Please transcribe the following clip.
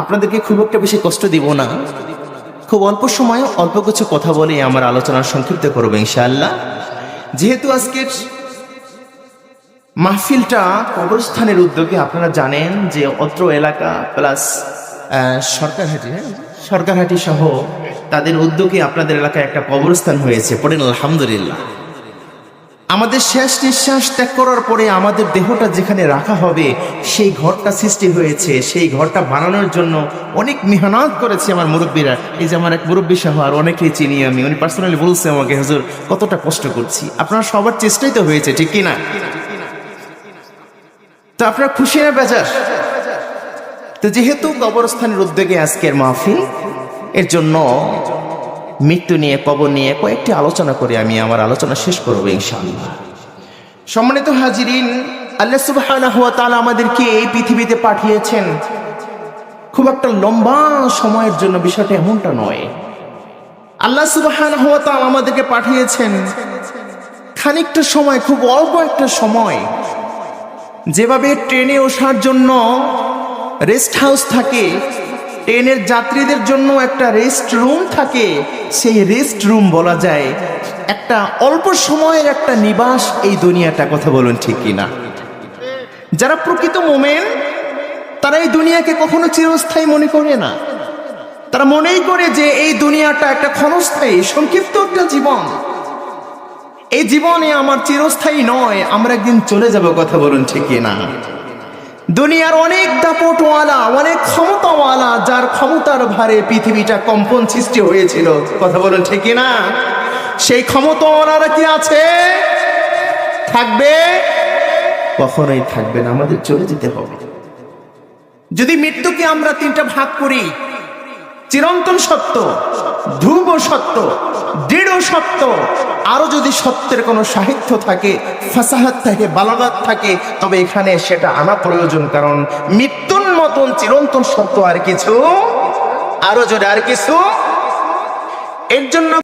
আপনাদেরকে খুব একটা বেশি কষ্ট দিব না। খুব অল্প সময়ে অল্প কিছু কথা বলে আমার আলোচনা সংক্ষিপ্ত করব ইনশাআল্লাহ। যেহেতু আজকের মাহফিলটা কবরস্থানের উদ্যোগে আপনারা জানেন যে অত্র এলাকা প্লাস সরকারহাটি হ্যাঁ? সরকারহাটি সহ তাদের উদ্যোগে আপনাদের এলাকায় একটা কবরস্থান হয়েছে। পড়েন আলহামদুলিল্লাহ। আমাদের শেষ নিঃশ্বাস ত্যাগ করার পরে আমাদের দেহটা যেখানে রাখা হবে, সেই ঘরটা সৃষ্টি হয়েছে। সেই ঘরটা বানানোর জন্য অনেক মেহনত করেছে আমার মুরব্বীরা। এই যে আমার এক মুরব্বী সহ আর অনেকেই চিনি আমি, উনি পার্সোনালি বলছে আমাকে, হুজুর, কতটা কষ্ট করছি। আপনার সবার চেষ্টাই তো হয়েছে, ঠিক কিনা? তো আপনার খুশি না বেজার? তো যেহেতু কবরস্থানের উদ্যোগে আজকের মাহফিল, এর জন্য মৃত্যু নিয়ে, কবর নিয়ে কয়েকটি আলোচনা করে আমি আমার আলোচনা শেষ করব সম্মানিত হাজিরিন, আল্লাহ তাআলা আমাদেরকে এই পৃথিবীতে পাঠিয়েছেন। খুব একটা লম্বা সময়ের জন্য বিষয়টা এমনটা নয়। আল্লাহ তাআলা আমাদেরকে পাঠিয়েছেন খানিকটা সময়, খুব অল্প একটা সময়। যেভাবে ট্রেনে ওঠার জন্য রেস্ট হাউস থাকে ট্রেনের যাত্রীদের জন্য একটা রেস্ট রুম থাকে। সেই রেস্ট রুম বলা যায়, একটা অল্প সময়ের একটা নিবাস এই দুনিয়াটা, কথা বলুন ঠিক কিনা? যারা প্রকৃত মোমেন, তারা এই দুনিয়াকে কখনো চিরস্থায়ী মনে করে না। তারা মনেই করে যে এই দুনিয়াটা একটা ক্ষণস্থায়ী, সংক্ষিপ্ত একটা জীবন। এই জীবনে আমার চিরস্থায়ী নয়, আমরা একদিন চলে যাব, কথা বলুন ঠিক না দুনিয়ার অনেক দাপটওয়ালা, অনেক ক্ষমতাওয়ালা, যার ক্ষমতার ভারে পৃথিবীটা কম্পন সৃষ্টি হয়েছিল। কথা বলুন ঠিক না সেই ক্ষমতাওয়ালারা কি আছে? থাকবে? কখনোই থাকবে না, আমাদের চলে যেতে হবে। যদি মৃত্যুকে আমরা তিনটা ভাগ করি, চিরন্তন সত্য। ধ্রুব সত্য, দৃঢ় সত্য। আরও যদি সত্যের কোনো সাহিত্য থাকে, ফাসাহাত থাকে, বালাগাত থাকে, তবে এখানে সেটা আনা প্রয়োজন, কারণ মৃত্যুর মতন চিরন্তন সত্য আর কিছু, আরও জোরে আর কিছু, এর জন্য